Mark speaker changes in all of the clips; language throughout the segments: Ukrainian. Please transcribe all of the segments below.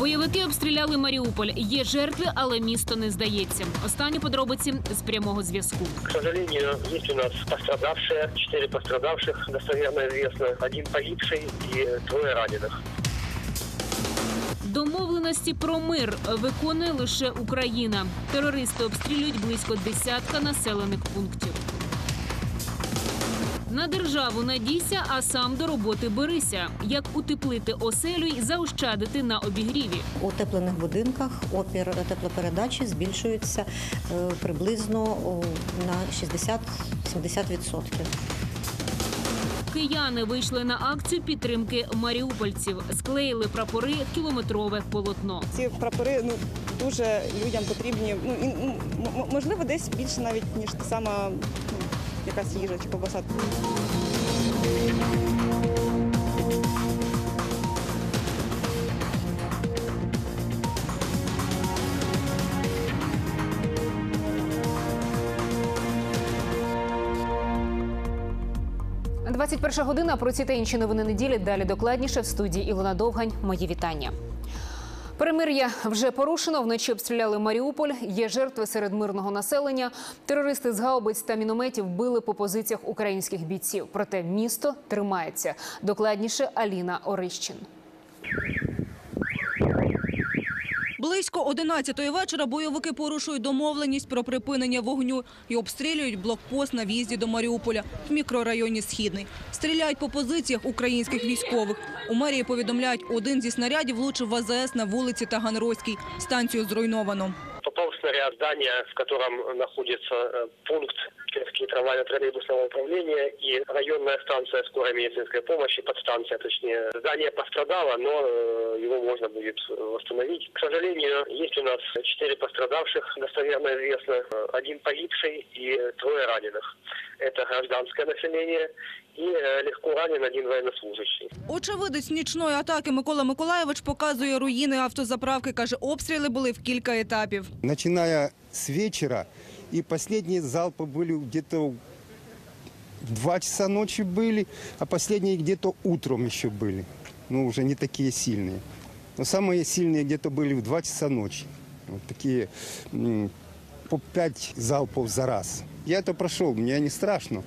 Speaker 1: Бойовики обстріляли Маріуполь. Є жертви, але місто не здається. Останні подробиці з прямого зв'язку.
Speaker 2: К сожалению, есть у нас пострадавшие, четыре пострадавших, достоверно известно, один погибший и двое раненых.
Speaker 1: Домовленості про мир виконує лише Україна. Терористи обстрілюють близько десятка населених пунктів. На державу надійся, а сам до роботи берися. Як утеплити оселю й заощадити на обігріві.
Speaker 3: У утеплених будинках опір теплопередачі збільшується е, приблизно на 60-70%.
Speaker 1: Кияни вийшли на акцію підтримки маріупольців, склеїли прапори кілометрове полотно.
Speaker 4: Ці прапори ну дуже людям потрібні. Ну і ну, можливо, десь більше навіть ніж та сама ну, якась їжа чи ковбаса.
Speaker 5: – 21 година. Про ці та інші новини неділі. Далі докладніше в студії Ілона Довгань. Мої вітання. Перемир'я вже порушено. Вночі обстріляли Маріуполь. Є жертви серед мирного населення. Терористи з гаубиць та мінометів били по позиціях українських бійців. Проте місто тримається. Докладніше Аліна Орищин.
Speaker 6: Близько 11-ї вечора бойовики порушують домовленість про припинення вогню і обстрілюють блокпост на в'їзді до Маріуполя в мікрорайоні Східний. Стріляють по позиціях українських військових. У мерії повідомляють, один зі снарядів влучив в АЗС на вулиці Таганрозькій. Станцію зруйновано
Speaker 2: Попал снаряд в здание, в котором находится э, пункт Кировские трамвайно-троллейбусного управления и районная станция скорой медицинской помощи, подстанция точнее. Здание пострадало, но э, его можно будет восстановить. К сожалению, есть у нас четыре пострадавших, достоверно известно, э, один погибший и трое раненых. Это гражданское население и э, легко ранен один военнослужащий.
Speaker 6: Очевидець нічної атаки Микола Миколаєвич показує руїни автозаправки. Каже, обстріли були в кілька етапів.
Speaker 7: начиная с вечера, и последние залпы были где-то в 2 часа ночи были, а последние где-то утром еще были. Ну, уже не такие сильные. Но самые сильные где-то были в 2 часа ночи. Вот такие м, по 5 залпов за раз. Я это прошел, мне не страшно.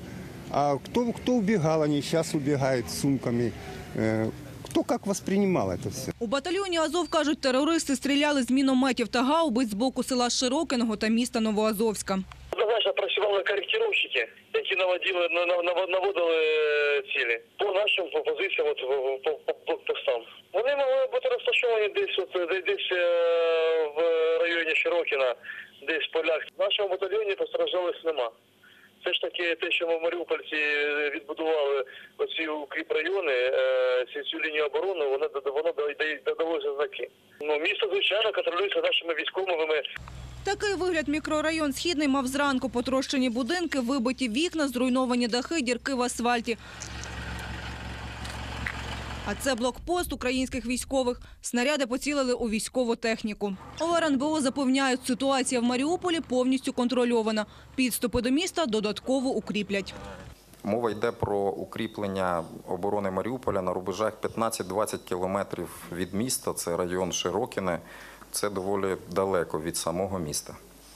Speaker 7: А кто, кто убегал, они сейчас убегают с сумками. Э, кто как воспринимал это все?
Speaker 6: У батальйоні Азов кажуть, терористи стріляли з мінометів та гаубиць з боку села Широкиного та міста Новоазовська.
Speaker 2: Однозначно працювали коректировщики, які наводили на- на- наводили е, цілі по нашим по позиціям, от, в- по, по блокпостам. Вони могли бути розташовані десь от десь в районі Широкіна, десь в полях. В нашому батальйоні постраждалих нема. Все ж таки, те, що ми в Маріупольці відбудували оці укріп райони, е, цю лінію оборони, воно воно додалося знаки. Ну місто звичайно контролюється нашими військовими.
Speaker 6: Такий вигляд мікрорайон Східний мав зранку потрощені будинки, вибиті вікна, зруйновані дахи, дірки в асфальті. А це блокпост українських військових. Снаряди поцілили у військову техніку. У РНБО запевняють, ситуація в Маріуполі повністю контрольована. Підступи до міста додатково укріплять.
Speaker 8: Мова йде про укріплення оборони Маріуполя на рубежах 15-20 кілометрів від міста. Це район Широкіне. Це доволі далеко від самого міста.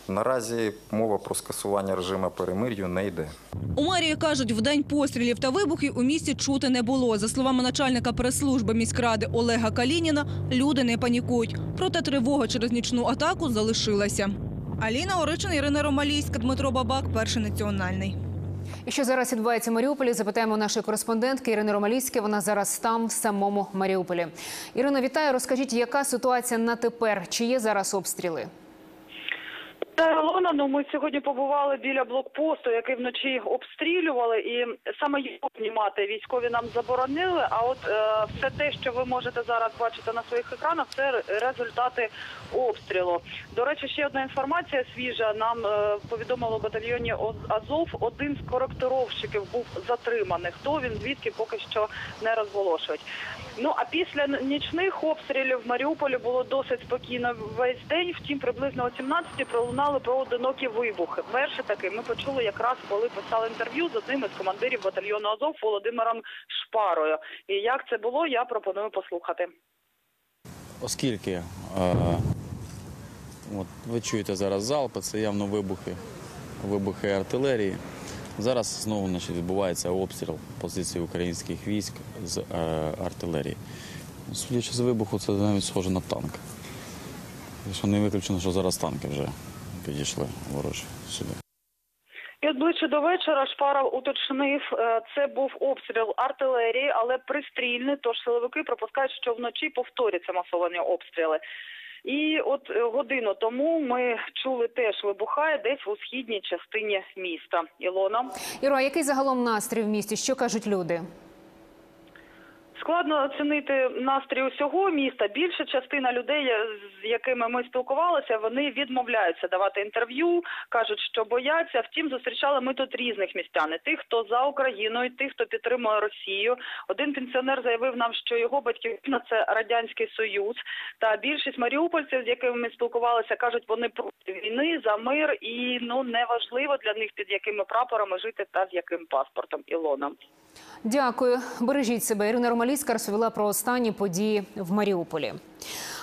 Speaker 8: Наразі мова про скасування режиму перемир'ю не йде.
Speaker 6: У мерії кажуть, в день пострілів та вибухів у місті чути не було. За словами начальника прес-служби міськради Олега Калініна, люди не панікують. Проте тривога через нічну атаку залишилася. Аліна Оричина, Ірина Ромалійська, Дмитро Бабак, перший національний.
Speaker 5: І що зараз відбувається в Маріуполі? Запитаємо нашої кореспондентки Ірини Ромалійської. Вона зараз там, в самому Маріуполі. Ірино, вітаю. Розкажіть, яка ситуація на тепер? Чи є зараз обстріли?
Speaker 9: Та Ілона, ну ми сьогодні побували біля блокпосту, який вночі обстрілювали, і саме його знімати військові нам заборонили. А от е, все те, що ви можете зараз бачити на своїх екранах, це результати обстрілу. До речі, ще одна інформація свіжа. Нам е, повідомили батальйоні Азов. Один з коректировщиків був затриманий. Хто він звідки поки що не розголошують. Ну а після нічних обстрілів в Маріуполі було досить спокійно весь день. Втім, приблизно о 17-й пролунали поодинокі вибухи. Перший такий ми почули якраз коли писали інтерв'ю з одним із командирів батальйону Азов Володимиром Шпарою. І як це було, я пропоную послухати.
Speaker 10: оскільки е, от, ви чуєте зараз залпи, це явно вибухи, вибухи артилерії. Зараз знову значить, відбувається обстріл позицій українських військ з е, артилерії. Судячи з вибуху, це навіть схоже на танк. Що не виключено, що зараз танки вже підійшли ворожі сюди.
Speaker 9: І от ближче до вечора Шпаров уточнив, е, це був обстріл артилерії, але пристрільний, тож силовики припускають, що вночі повторяться масовані обстріли. І от е, годину тому ми чули теж вибухає десь у східній частині міста. Ілона.
Speaker 5: Іро, а який загалом настрій в місті? Що кажуть люди?
Speaker 9: Складно оцінити настрій усього міста. Більша частина людей, з якими ми спілкувалися, вони відмовляються давати інтерв'ю, кажуть, що бояться. Втім, зустрічали ми тут різних містян. І Тих, хто за Україною, тих, хто підтримує Росію. Один пенсіонер заявив нам, що його батьківщина – це радянський союз. Та більшість маріупольців, з якими ми спілкувалися, кажуть, вони проти війни за мир і ну неважливо для них під якими прапорами жити та з яким паспортом. Ілона.
Speaker 5: Дякую. Бережіть себе. Ірина Ромаліська розповіла про останні події в Маріуполі.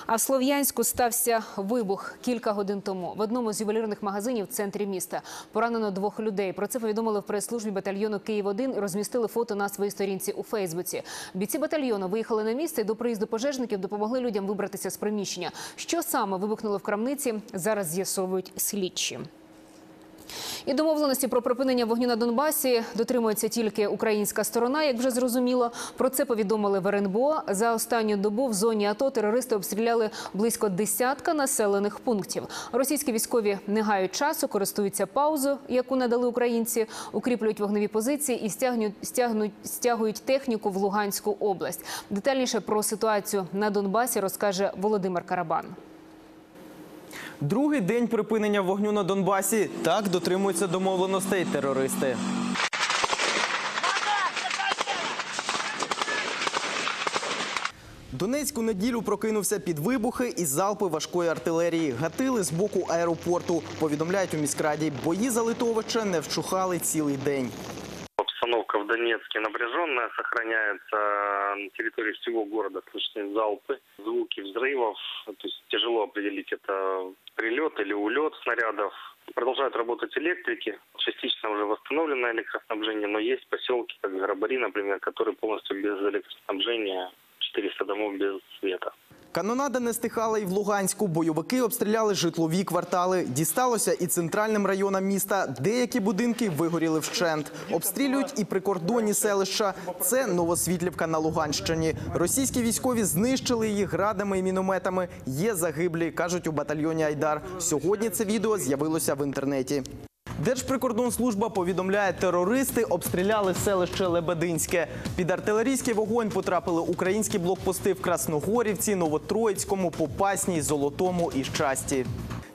Speaker 5: А в Слов'янську стався вибух кілька годин тому. В одному з ювелірних магазинів в центрі міста поранено двох людей. Про це повідомили в прес-службі батальйону Київ 1 і розмістили фото на своїй сторінці у Фейсбуці. Бійці батальйону виїхали на місце і до приїзду пожежників допомогли людям вибратися з приміщення. Що саме вибухнуло в крамниці? Зараз з'ясовують слідчі. І домовленості про припинення вогню на Донбасі дотримується тільки українська сторона. Як вже зрозуміло, про це повідомили в РНБО. За останню добу в зоні АТО терористи обстріляли близько десятка населених пунктів. Російські військові не гають часу, користуються паузою, яку надали українці, укріплюють вогневі позиції і стягнуть, стягнуть, стягують техніку в Луганську область. Детальніше про ситуацію на Донбасі розкаже Володимир Карабан.
Speaker 11: Другий день припинення вогню на Донбасі. Так дотримуються домовленостей терористи. Донецьку неділю прокинувся під вибухи і залпи важкої артилерії. Гатили з боку аеропорту. Повідомляють у міськраді. Бої за литовича не вчухали цілий день.
Speaker 2: Обстановка в Донецке напряженная, сохраняется на территории всего города слышны залпы, звуки взрывов, то есть тяжело определить, это прилет или улет снарядов. Продолжают работать электрики, частично уже восстановлено электроснабжение, но есть поселки, как Грабари, например, которые полностью без электроснабжения, 400 домов без света.
Speaker 11: Канонада не стихала і в Луганську. Бойовики обстріляли житлові квартали. Дісталося і центральним районам міста. Деякі будинки вигоріли вщент. Обстрілюють і прикордонні селища. Це Новосвітлівка на Луганщині. Російські військові знищили її градами і мінометами. Є загиблі, кажуть у батальйоні Айдар. Сьогодні це відео з'явилося в інтернеті. Держприкордонслужба повідомляє, терористи обстріляли селище Лебединське. Під артилерійський вогонь потрапили українські блокпости в Красногорівці, Новотроїцькому, Попасній, Золотому і Щасті.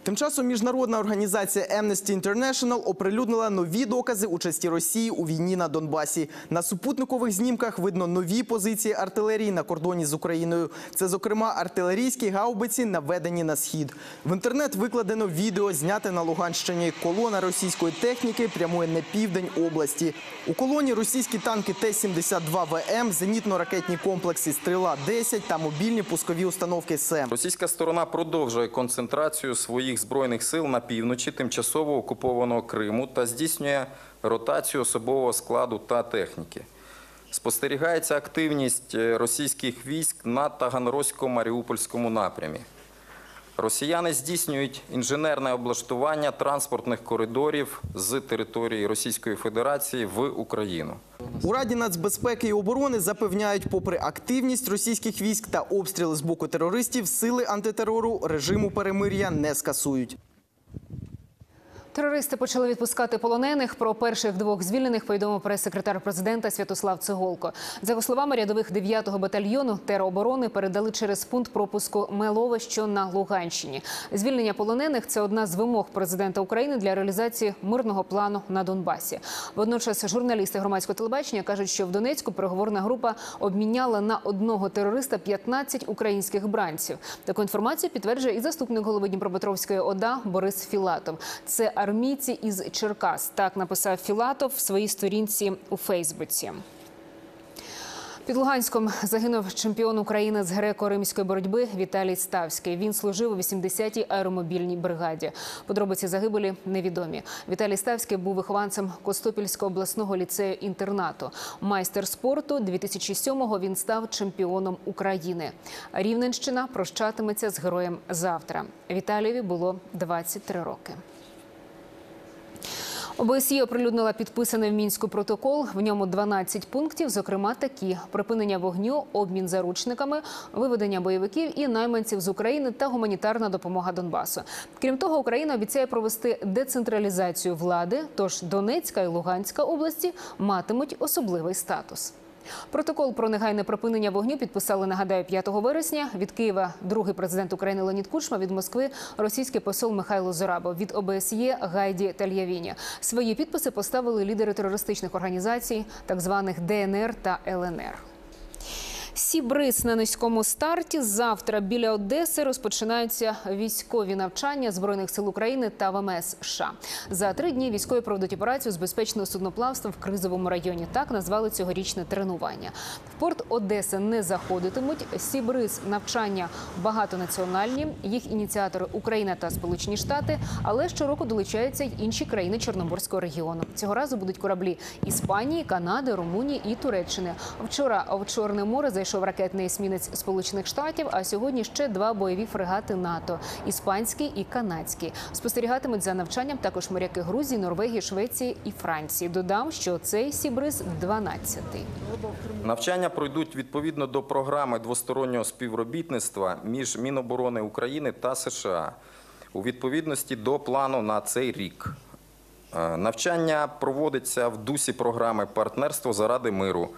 Speaker 11: Тим часом міжнародна організація Amnesty International оприлюднила нові докази участі Росії у війні на Донбасі. На супутникових знімках видно нові позиції артилерії на кордоні з Україною. Це, зокрема, артилерійські гаубиці, наведені на схід. В інтернет викладено відео, зняте на Луганщині. Колона російської техніки прямує на південь області. У колоні російські танки Т-72 ВМ, зенітно-ракетні комплекси Стріла-10 та мобільні пускові установки СЕМ.
Speaker 8: Російська сторона продовжує концентрацію своїх збройних сил на півночі тимчасово окупованого Криму та здійснює ротацію особового складу та техніки. Спостерігається активність е, російських військ на Таганрозько-Маріупольському напрямі. Росіяни здійснюють інженерне облаштування транспортних коридорів з території Російської Федерації в Україну.
Speaker 11: У Раді нацбезпеки і оборони запевняють, попри активність російських військ та обстріли з боку терористів, сили антитерору режиму перемир'я не скасують.
Speaker 5: Терористи почали відпускати полонених. Про перших двох звільнених повідомив прес-секретар президента Святослав Цеголко. За його словами, рядових 9-го батальйону тероборони передали через пункт пропуску Мелове, що на Луганщині. Звільнення полонених це одна з вимог президента України для реалізації мирного плану на Донбасі. Водночас журналісти громадського телебачення кажуть, що в Донецьку переговорна група обміняла на одного терориста 15 українських бранців. Таку інформацію підтверджує і заступник голови Дніпропетровської ОДА Борис Філатов. Це армійці із Черкас. Так написав Філатов в своїй сторінці у Фейсбуці. Під Луганськом загинув чемпіон України з греко-римської боротьби Віталій Ставський. Він служив у 80-й аеромобільній бригаді. Подробиці загибелі невідомі. Віталій Ставський був вихованцем Костопільського обласного ліцею інтернату. Майстер спорту 2007-го він став чемпіоном України. Рівненщина прощатиметься з героєм завтра. Віталієві було 23 роки. ОБСЄ оприлюднила підписаний в мінську протокол. В ньому 12 пунктів, зокрема такі: припинення вогню, обмін заручниками, виведення бойовиків і найманців з України та гуманітарна допомога Донбасу. Крім того, Україна обіцяє провести децентралізацію влади. Тож Донецька і Луганська області матимуть особливий статус. Протокол про негайне припинення вогню підписали, нагадаю, 5 вересня. Від Києва другий президент України Леонід Кучма, від Москви російський посол Михайло Зорабо від ОБСЄ Гайді Тальявіні. Свої підписи поставили лідери терористичних організацій, так званих ДНР та ЛНР. Сібриз на низькому старті. Завтра біля Одеси розпочинаються військові навчання збройних сил України та ВМС США. За три дні військові проведуть операцію з безпечного судноплавства в кризовому районі. Так назвали цьогорічне тренування. В порт Одеси не заходитимуть. Сібриз навчання багатонаціональні. Їх ініціатори Україна та Сполучені Штати, але щороку долучаються й інші країни Чорноморського регіону. Цього разу будуть кораблі Іспанії, Канади, Румунії і Туреччини. Вчора в Чорне море зайшов ракетний есмінець Сполучених Штатів. А сьогодні ще два бойові фрегати НАТО іспанський і канадський. Спостерігатимуть за навчанням також моряки Грузії, Норвегії, Швеції і Франції. Додам, що цей Сібриз 12-й.
Speaker 8: Навчання пройдуть відповідно до програми двостороннього співробітництва між Міноборони України та США у відповідності до плану на цей рік. Е, Навчання проводиться в дусі програми Партнерство заради миру.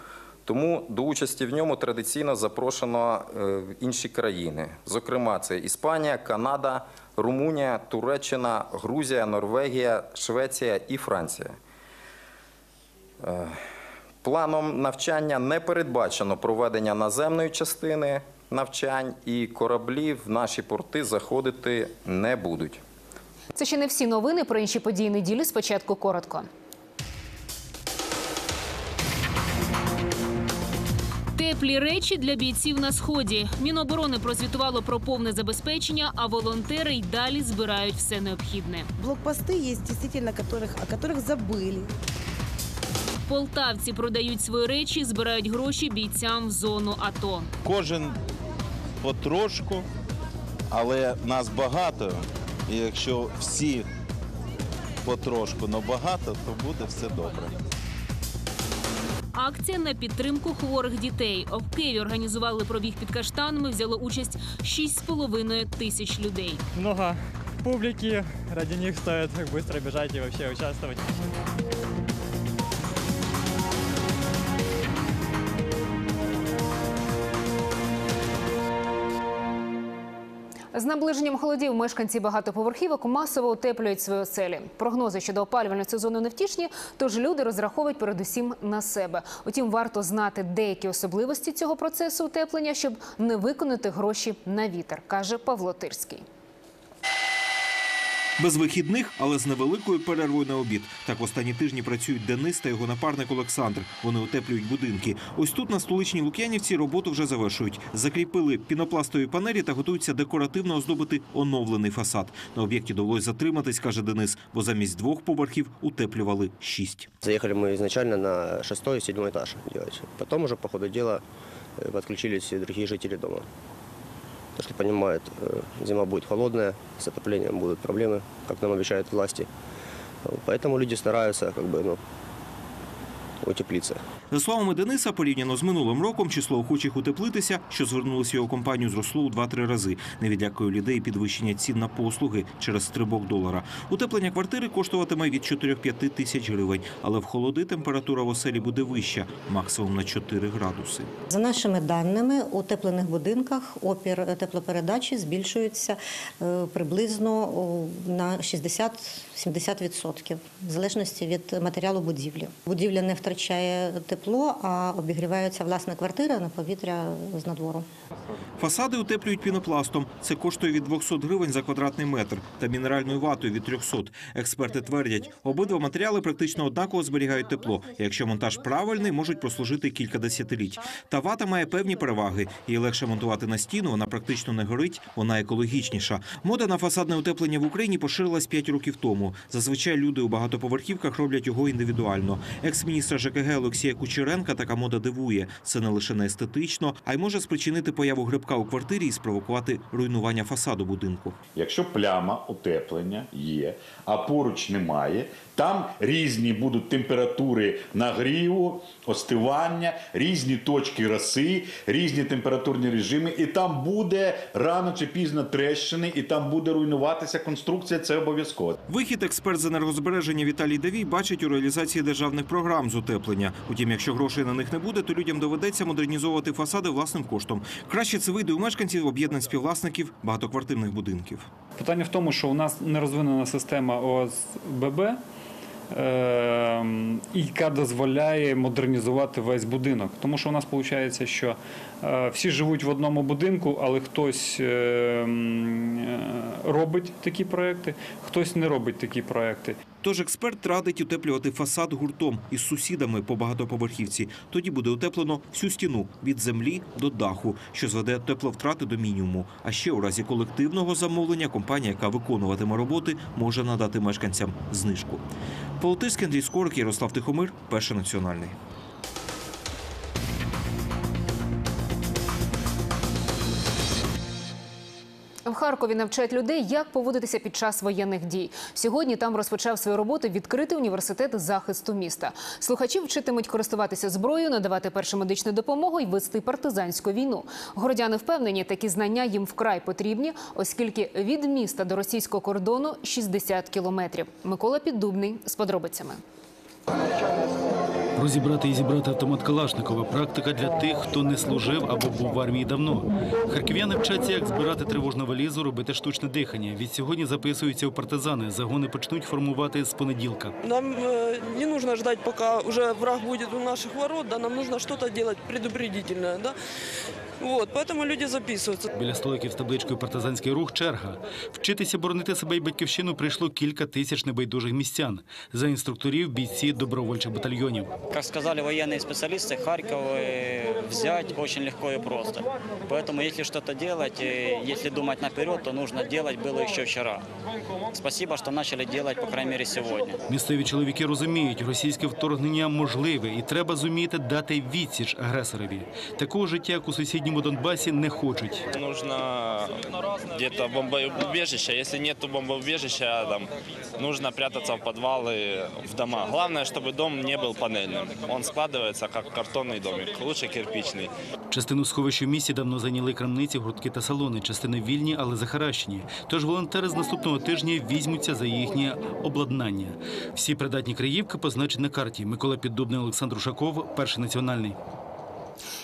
Speaker 8: Тому до участі в ньому традиційно запрошено е, інші країни. Зокрема, це Іспанія, Канада, Румунія, Туреччина, Грузія, Норвегія, Швеція і Франція. Е, Планом навчання не передбачено проведення наземної частини навчань, і кораблі в наші порти заходити не будуть.
Speaker 5: Це ще не всі новини про інші події неділі. Спочатку коротко.
Speaker 1: Теплі речі для бійців на сході. Міноборони прозвітувало про повне забезпечення, а волонтери й далі збирають все необхідне.
Speaker 12: Блокпосты есть действительно, которых, о которых забыли.
Speaker 1: Полтавці продають свої речі, збирають гроші бійцям в зону АТО.
Speaker 13: Кожен потрошку, але нас багато. І якщо всі потрошку, но багато, то буде все добре.
Speaker 1: Акція на підтримку хворих дітей. В Києві організували пробіг під каштанами. Взяло участь 6,5 тисяч людей.
Speaker 14: много публіки ради них стоит швидко біжати і вообще участвовать.
Speaker 5: З наближенням холодів мешканці багатоповерхівок масово утеплюють свої оселі. Прогнози щодо опалювального сезону невтішні, тож люди розраховують передусім на себе. Утім, варто знати деякі особливості цього процесу утеплення, щоб не виконати гроші на вітер, каже Павло Тирський.
Speaker 15: Без вихідних, але з невеликою перервою на обід. Так останні тижні працюють Денис та його напарник Олександр. Вони утеплюють будинки. Ось тут на столичній Лук'янівці роботу вже завершують. Закріпили пінопластові панелі та готуються декоративно оздобити оновлений фасад. На об'єкті довелось затриматись, каже Денис, бо замість двох поверхів утеплювали шість.
Speaker 16: Заехали мы изначально на шестой и седьмой этаж делать. Потом уже по ходу дела э, подключились и другие жители дома. Потому что понимают, э, зима будет холодная, с отоплением будут проблемы, как нам обещают власти. Поэтому люди стараются как бы, ну, утеплиться.
Speaker 15: За словами Дениса, порівняно з минулим роком число охочих утеплитися, що звернулися його компанію, зросло у 2-3 рази. Не відлякує людей підвищення цін на послуги через стрибок долара. Утеплення квартири коштуватиме від 4-5 тисяч гривень, але в холоди температура в оселі буде вища, максимум на 4 градуси.
Speaker 3: За нашими даними, у теплених будинках опір теплопередачі збільшується е, приблизно на 60 70%, в залежності від матеріалу будівлі. Будівля не втрачає тепло, а обігрівається власна квартира на повітря з надвору.
Speaker 15: Фасади утеплюють пінопластом. Це коштує від 200 гривень за квадратний метр та мінеральною ватою від 300. Експерти твердять, обидва матеріали практично однаково зберігають тепло. Якщо монтаж правильний, можуть прослужити кілька десятиліть. Та вата має певні переваги. Її легше монтувати на стіну, вона практично не горить, вона екологічніша. Мода на фасадне утеплення в Україні поширилась 5 років тому. Зазвичай люди у багатоповерхівках роблять його індивідуально. Екс-міністра ЖКГ Олексія Кучеренка така мода дивує. Це не лише не естетично, а й може спричинити появу грибка у квартирі і спровокувати руйнування фасаду будинку.
Speaker 17: Якщо пляма утеплення є, а поруч немає, там різні будуть температури нагріву, остивання, різні точки роси, різні температурні режими, і там буде рано чи пізно трещини, і там буде руйнуватися конструкція. Це обов'язково.
Speaker 15: Вихід експерт з енергозбереження Віталій Давій бачить у реалізації державних програм з утеплення. Утім, якщо грошей на них не буде, то людям доведеться модернізовувати фасади власним коштом. Краще це вийде у мешканців об'єднань співвласників багатоквартирних будинків.
Speaker 18: Питання в тому, що у нас не розвинена система ОСББ, е, яка дозволяє модернізувати весь будинок. Тому що у нас виходить, що е, всі живуть в одному будинку, але хтось е, робить такі проекти, хтось не робить такі проекти.
Speaker 15: Тож експерт радить утеплювати фасад гуртом із сусідами по багатоповерхівці. Тоді буде утеплено всю стіну від землі до даху, що зведе тепловтрати до мінімуму. А ще у разі колективного замовлення компанія, яка виконуватиме роботи, може надати мешканцям знижку. Полтиський Андрій Скорик, Ярослав Тихомир, перший національний.
Speaker 5: В Харкові навчають людей, як поводитися під час воєнних дій. Сьогодні там розпочав свою роботу відкритий університет захисту міста. Слухачі вчитимуть користуватися зброєю, надавати першу медичну допомогу і вести партизанську війну. Городяни впевнені, такі знання їм вкрай потрібні, оскільки від міста до російського кордону 60 кілометрів. Микола Піддубний з подробицями.
Speaker 19: Розібрати і зібрати автомат Калашникова – практика для тих, хто не служив або був в армії давно. Харків'яни вчаться, як збирати тривожну валізу, робити штучне дихання. Від сьогодні записуються у партизани. Загони почнуть формувати з понеділка.
Speaker 20: Нам э, не нужно ждать, пока уже враг будет у наших ворот, да, нам нужно что-то делать предупредительное, да. Вот, поэтому люди записываются.
Speaker 19: Біля столиків з табличкою «Партизанський рух» – черга. Вчитися боронити себе і батьківщину прийшло кілька тисяч небайдужих містян. За інструкторів – бійці добровольчих батальйонів.
Speaker 21: Как сказали военные специалисты, Харьков э, взять очень легко и просто. Поэтому если что-то делать, э, если думать наперед, то нужно делать было еще вчера. Спасибо, что начали делать, по крайней мере, сегодня.
Speaker 19: Місцеві чоловіки розуміють, російське вторгнення можливе і треба зуміти дати відсіч агресорові. Такого життя, як у сусідньому Донбасі, не хочуть.
Speaker 22: Нужно где-то бомбоубежище. Если нет бомбоубежища, там, нужно прятаться в подвалы, в дома. Главное, чтобы дом не был панельным. Он складывается как картонный домик, лучше кирпичный.
Speaker 19: Частину сховищ у місті давно зайняли крамниці, гуртки та салони. Частини вільні, але захаращені. Тож волонтери з наступного тижня візьмуться за їхнє обладнання. Всі придатні краївки позначать на карті. Микола Піддубний, Олександр Ушаков, перший національний.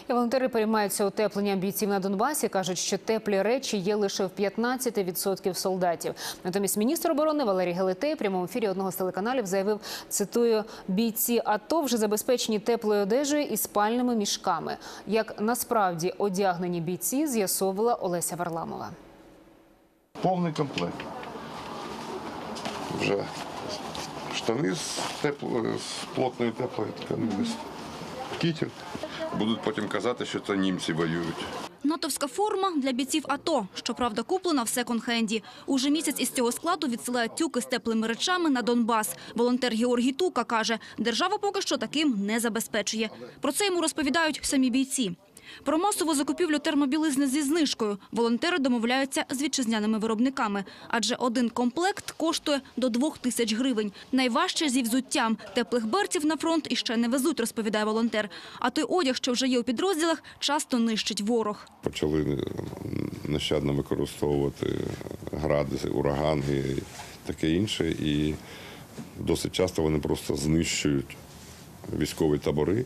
Speaker 5: І волонтери переймаються утепленням бійців на Донбасі. кажуть, що теплі речі є лише в 15% солдатів. Натомість міністр оборони Валерій Гелетей в прямому ефірі одного з телеканалів заявив, цитую, бійці АТО вже забезпечені теплою одежею і спальними мішками. Як насправді одягнені бійці, з'ясовувала Олеся Варламова.
Speaker 23: Повний комплект. Вже штани з, тепло, з плотної теплої тканини, кітель. Будуть потім казати, що це німці воюють.
Speaker 24: Натовська форма для бійців АТО. Щоправда, куплена в секонд-хенді. Уже місяць із цього складу відсилають тюки з теплими речами на Донбас. Волонтер Георгій Тука каже, держава поки що таким не забезпечує. Про це йому розповідають самі бійці. Про масову закупівлю термобілизни зі знижкою волонтери домовляються з вітчизняними виробниками, адже один комплект коштує до двох тисяч гривень. Найважче зі взуттям. Теплих берців на фронт іще не везуть, розповідає волонтер. А той одяг, що вже є у підрозділах, часто нищить ворог.
Speaker 23: Почали нещадно використовувати гради, урагани таке інше. І досить часто вони просто знищують військові табори,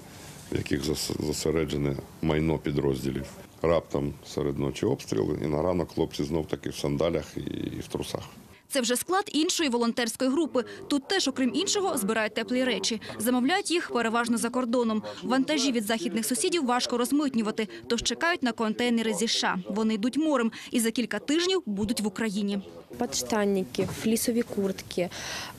Speaker 23: в яких зосереджене майно підрозділів. Раптом серед ночі обстріли, і на ранок хлопці знов таки в сандалях і в трусах.
Speaker 24: Це вже склад іншої волонтерської групи. Тут теж, окрім іншого, збирають теплі речі. Замовляють їх переважно за кордоном. Вантажі від західних сусідів важко розмитнювати, тож чекають на контейнери зі США. Вони йдуть морем і за кілька тижнів будуть в Україні.
Speaker 25: Подштанники, флісові куртки,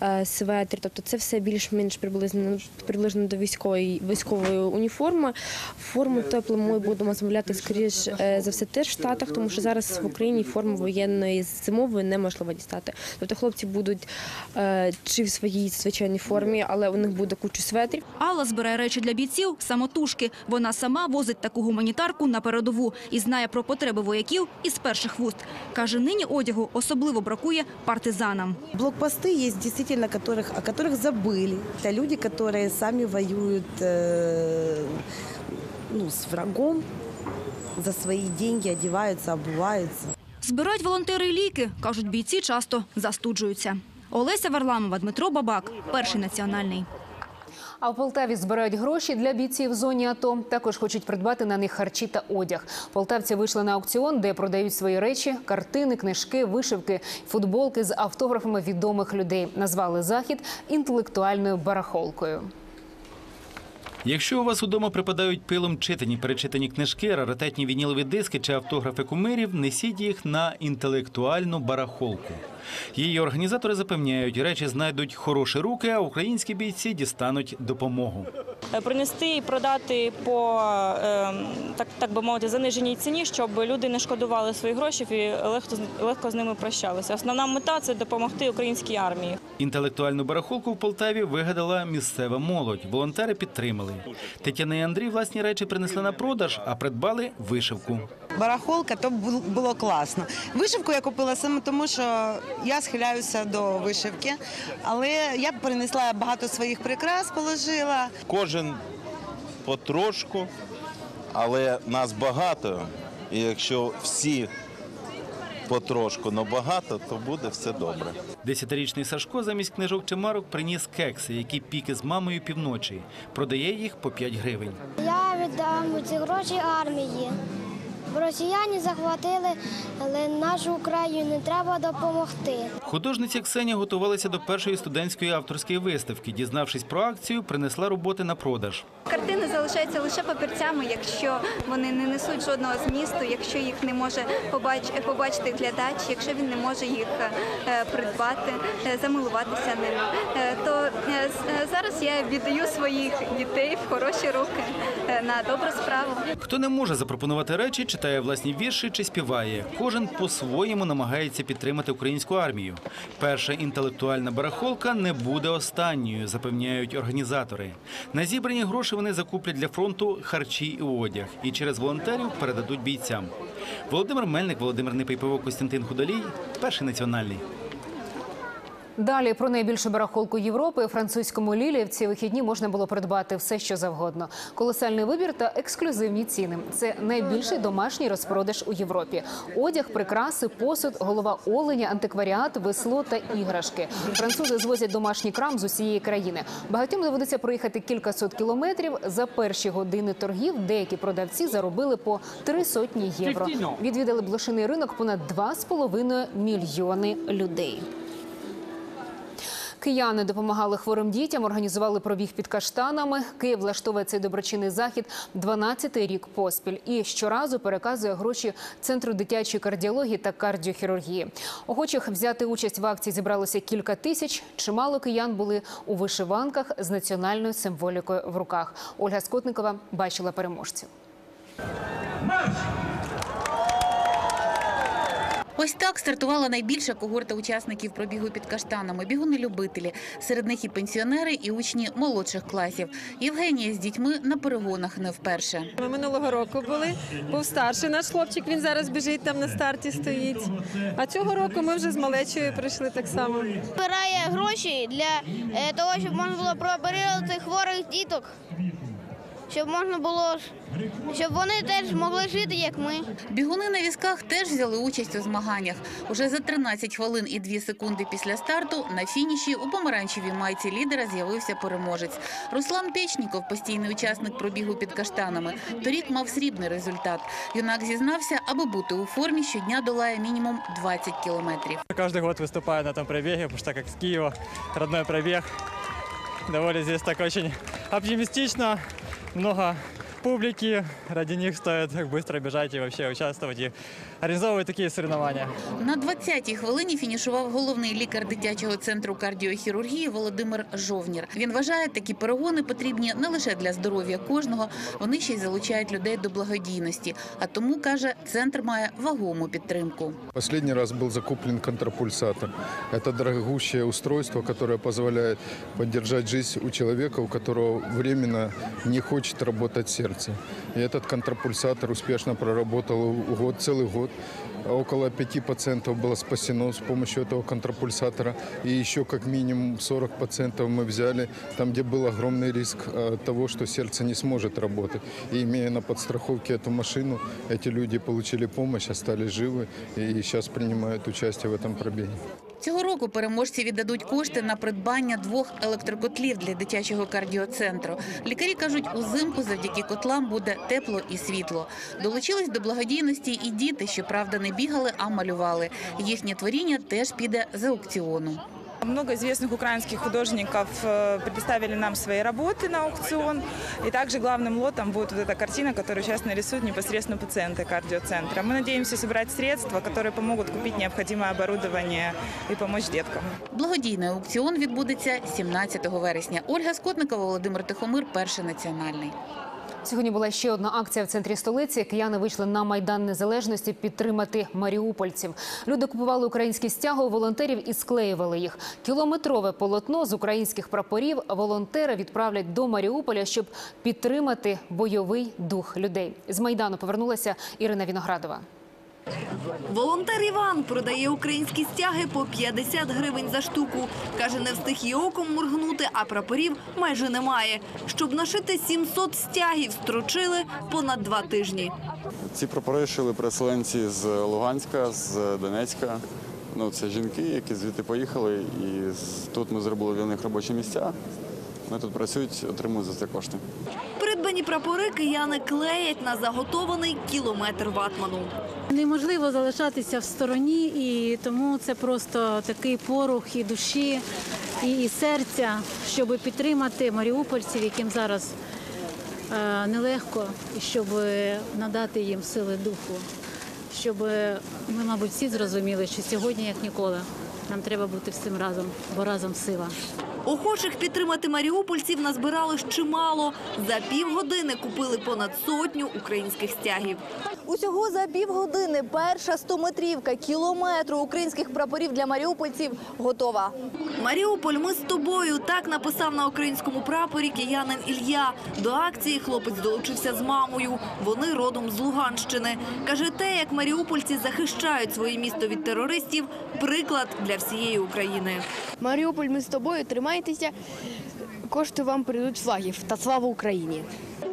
Speaker 25: е, светри. Тобто це все більш-менш приблизно, приблизно до військової, військової уніформи. Форму теплу ми будемо замовляти, скоріш е, за все, теж в Штатах, тому що зараз в Україні форму воєнної зимової неможливо дістати. Тобто хлопці будуть е, чи в своїй звичайній формі, але у них буде кучу светрів.
Speaker 24: Алла збирає речі для бійців самотужки. Вона сама возить таку гуманітарку на передову і знає про потреби вояків із перших вуст. Каже, нині одягу особливо бракує партизанам.
Speaker 12: Блокпосты есть действительно, которых, о которых забыли. Это люди, которые сами воюют э, ну, с врагом, за свои деньги одеваются, обуваются.
Speaker 24: Збирають волонтери й ліки, кажуть, бійці часто застуджуються. Олеся Варламова, Дмитро Бабак, перший національний.
Speaker 5: А в Полтаві збирають гроші для бійців в зоні АТО. Також хочуть придбати на них харчі та одяг. Полтавці вийшли на аукціон, де продають свої речі, картини, книжки, вишивки, футболки з автографами відомих людей. Назвали захід інтелектуальною барахолкою.
Speaker 19: Якщо у вас удома припадають пилом читані, перечитані книжки, раритетні вінілові диски чи автографи кумирів, несіть їх на інтелектуальну барахолку. Її організатори запевняють, речі знайдуть хороші руки, а українські бійці дістануть допомогу.
Speaker 26: Е, принести і продати по е, так, так би мовити заниженій ціні, щоб люди не шкодували свої гроші і легко легко з ними прощалися. Основна мета це допомогти українській армії.
Speaker 19: Інтелектуальну барахолку в Полтаві вигадала місцева молодь. Волонтери підтримали. Тетяна і Андрій власні речі принесли на продаж, а придбали вишивку.
Speaker 27: Барахолка, то бу- було класно. Вишивку я купила саме тому, що я схиляюся до вишивки, але я б принесла багато своїх прикрас, положила.
Speaker 13: Кожен потрошку, але нас багато. І якщо всі потрошку, но багато, то буде все добре.
Speaker 19: Десятирічний Сашко замість книжок чи марок приніс кекси, які піки з мамою півночі. Продає їх по 5 гривень.
Speaker 28: Я віддам ці гроші армії. Росіяни захватили але нашу Україну, треба допомогти.
Speaker 19: Художниця Ксенія готувалася до першої студентської авторської виставки. Дізнавшись про акцію, принесла роботи на продаж.
Speaker 29: Картини залишаються лише папірцями, якщо вони не несуть жодного змісту, якщо їх не може побач- побачити глядач, якщо він не може їх е, придбати, е, замилуватися ними. Е, То зараз я віддаю своїх дітей в хороші руки на добру справу.
Speaker 19: Хто не може запропонувати речі, читає власні вірші чи співає. Кожен по-своєму намагається підтримати українську армію. Перша інтелектуальна барахолка не буде останньою, запевняють організатори. На зібрані гроші вони закуплять для фронту харчі і одяг і через волонтерів передадуть бійцям. Володимир Мельник, Володимир Непейпиво, Костянтин Худолій, перший національний.
Speaker 5: Далі про найбільшу барахолку Європи французькому Лілі в ці вихідні можна було придбати все, що завгодно. Колосальний вибір та ексклюзивні ціни. Це найбільший домашній розпродаж у Європі. Одяг, прикраси, посуд, голова оленя, антикваріат, весло та іграшки. Французи звозять домашній крам з усієї країни. Багатьом доведеться проїхати кількасот кілометрів. За перші години торгів деякі продавці заробили по три сотні євро. Відвідали блошиний ринок понад 2,5 мільйони людей. Кияни допомагали хворим дітям, організували пробіг під каштанами. Київ влаштовує цей доброчинний захід 12-й рік поспіль і щоразу переказує гроші центру дитячої кардіології та кардіохірургії. Охочих взяти участь в акції зібралося кілька тисяч. Чимало киян були у вишиванках з національною символікою в руках. Ольга Скотникова бачила переможців.
Speaker 30: Ось так стартувала найбільша когорта учасників пробігу під каштанами. Бігуни-любителі. Серед них і пенсіонери, і учні молодших класів. Євгенія з дітьми на перегонах не вперше.
Speaker 31: Ми минулого року були. Був старший наш хлопчик, він зараз біжить там на старті стоїть. А цього року ми вже з малечою прийшли так само.
Speaker 28: Збирає гроші для е, того, щоб можна було прооперувати хворих діток щоб можна було щоб вони теж могли жити, як ми.
Speaker 30: Бігуни на візках теж взяли участь у змаганнях. Уже за 13 хвилин і 2 секунди після старту на фініші у помаранчевій майці лідера з'явився переможець. Руслан Печніков, постійний учасник пробігу під каштанами, торік мав срібний результат. Юнак зізнався, аби бути у формі, щодня долає мінімум 20 кілометрів.
Speaker 32: Каждый год выступаю на этом пробеге, потому что как с Киева, родной пробег. Довольно здесь так очень оптимистично, много публики, ради них стоит так быстро бежать и вообще участвовать и организовывать такие соревнования.
Speaker 30: На 20-й хвилині фінішував головний лікар дитячого центру кардіохірургії Володимир Жовнір. Він вважає, такі перегони потрібні не лише для здоров'я кожного, вони ще й залучають людей до благодійності. А тому каже, центр має вагому підтримку.
Speaker 33: Последний раз был закуплен контрапульсатор. Это дорогущее устройство, которое позволяет поддержать жизнь у человека, у которого временно не хочет работать сердце. И этот контрапульсатор успешно проработал год, целый год. Около 5 пациентов было спасено с помощью этого контрапульсатора. И еще как минимум 40 пациентов мы взяли, там, где был огромный риск э, того, что сердце не сможет работать. И имея на подстраховке эту машину, эти люди получили помощь, остались живы и сейчас принимают участие в этом пробеге.
Speaker 30: Цього року переможці віддадуть кошти на придбання двох електрокотлів для дитячого кардіоцентру. Лікарі кажуть, узимку завдяки котлам буде тепло і світло. Долучились до благодійності і діти, що правда не бігали, а малювали. Їхнє творіння теж піде з аукціону.
Speaker 34: Много известных украинских художников э, предоставили нам свои работы на аукцион. И также главным лотом будет вот эта картина, которую сейчас нарисуют непосредственно пациенты кардиоцентра. Мы надеемся собрать средства, которые помогут купить необходимое оборудование и помочь деткам.
Speaker 30: Благодійний аукціон відбудеться 17 вересня. Ольга Скотникова, Володимир Тихомир, перший національний.
Speaker 5: Сьогодні була ще одна акція в центрі столиці. Кияни вийшли на майдан незалежності підтримати маріупольців. Люди купували українські стяги у волонтерів і склеювали їх. Кілометрове полотно з українських прапорів волонтери відправлять до Маріуполя, щоб підтримати бойовий дух людей. З майдану повернулася Ірина Віноградова.
Speaker 6: Волонтер Іван продає українські стяги по 50 гривень за штуку. Каже, не встиг і оком моргнути, а прапорів майже немає. Щоб нашити 700 стягів, строчили понад два тижні.
Speaker 35: Ці прапори шили переселенці з Луганська, з Донецька. Ну, це жінки, які звідти поїхали, і тут ми зробили для них робочі місця. Вони тут працюють, отримують за це кошти.
Speaker 6: Придбані прапори кияни клеять на заготований кілометр ватману.
Speaker 36: Неможливо залишатися в стороні, і тому це просто такий порух і душі, і, і серця, щоб підтримати маріупольців, яким зараз е, нелегко, і щоб надати їм сили духу. Щоб ми, мабуть, всі зрозуміли, що сьогодні, як ніколи, нам треба бути всім разом, бо разом сила.
Speaker 6: Охочих підтримати маріупольців назбирали чимало. За півгодини купили понад сотню українських стягів.
Speaker 37: Усього за півгодини перша 100-метрівка кілометру українських прапорів для маріупольців готова.
Speaker 6: Маріуполь, ми з тобою. Так написав на українському прапорі киянин Ілля. До акції хлопець долучився з мамою. Вони родом з Луганщини. Каже, те, як маріупольці захищають своє місто від терористів, приклад для всієї України.
Speaker 38: Маріуполь, ми з тобою, тримайтеся. Кошти вам прийдуть флагів та слава Україні.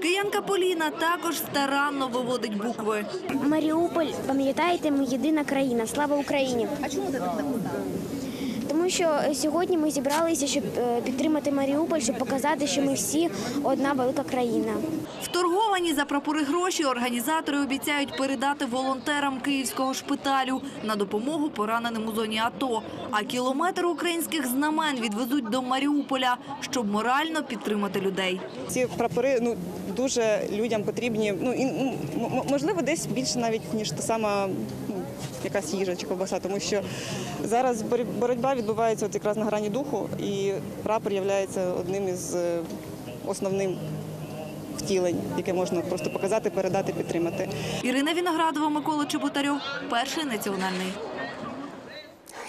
Speaker 6: Киянка Поліна також старанно виводить букви.
Speaker 28: Маріуполь, пам'ятаєте, ми єдина країна. Слава Україні!
Speaker 37: А чому ти так?
Speaker 28: Тому що сьогодні ми зібралися, щоб е, підтримати Маріуполь, щоб показати, що ми всі одна велика країна.
Speaker 6: Вторговані за прапори гроші організатори обіцяють передати волонтерам київського шпиталю на допомогу пораненим у зоні АТО. А кілометр українських знамен відвезуть до Маріуполя, щоб морально підтримати людей.
Speaker 39: Ці прапори ну дуже людям потрібні. Ну і ну, можливо, десь більше навіть ніж та сама якась їжа чи ковбаса, тому що зараз бороть- боротьба відбувається от якраз на грані духу, і прапор є одним із е, основним втілень, яке можна просто показати, передати, підтримати.
Speaker 6: Ірина Віноградова, Микола Чеботарьов, перший національний.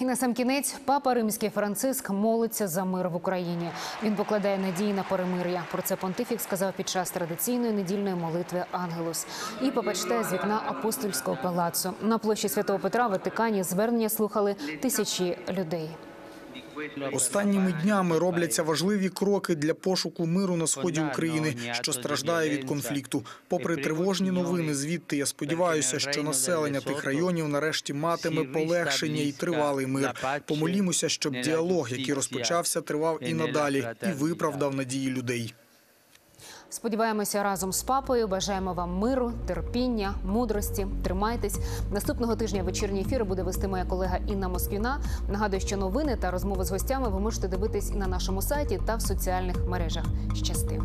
Speaker 5: І на сам кінець папа римський Франциск молиться за мир в Україні. Він покладає надії на перемир'я. Про це понтифік сказав під час традиційної недільної молитви Ангелус. І папа з вікна апостольського палацу. На площі Святого Петра в Ватикані звернення слухали тисячі людей.
Speaker 23: Останніми днями робляться важливі кроки для пошуку миру на сході України, що страждає від конфлікту. Попри тривожні новини, звідти я сподіваюся, що населення тих районів нарешті матиме полегшення і тривалий мир. Помолімося, щоб діалог, який розпочався, тривав і надалі, і виправдав надії людей.
Speaker 5: Сподіваємося разом з папою. Бажаємо вам миру, терпіння, мудрості. Тримайтесь. Наступного тижня вечірній ефір буде вести моя колега Інна Москвіна. Нагадую, що новини та розмови з гостями ви можете дивитись і на нашому сайті та в соціальних мережах. Щасти.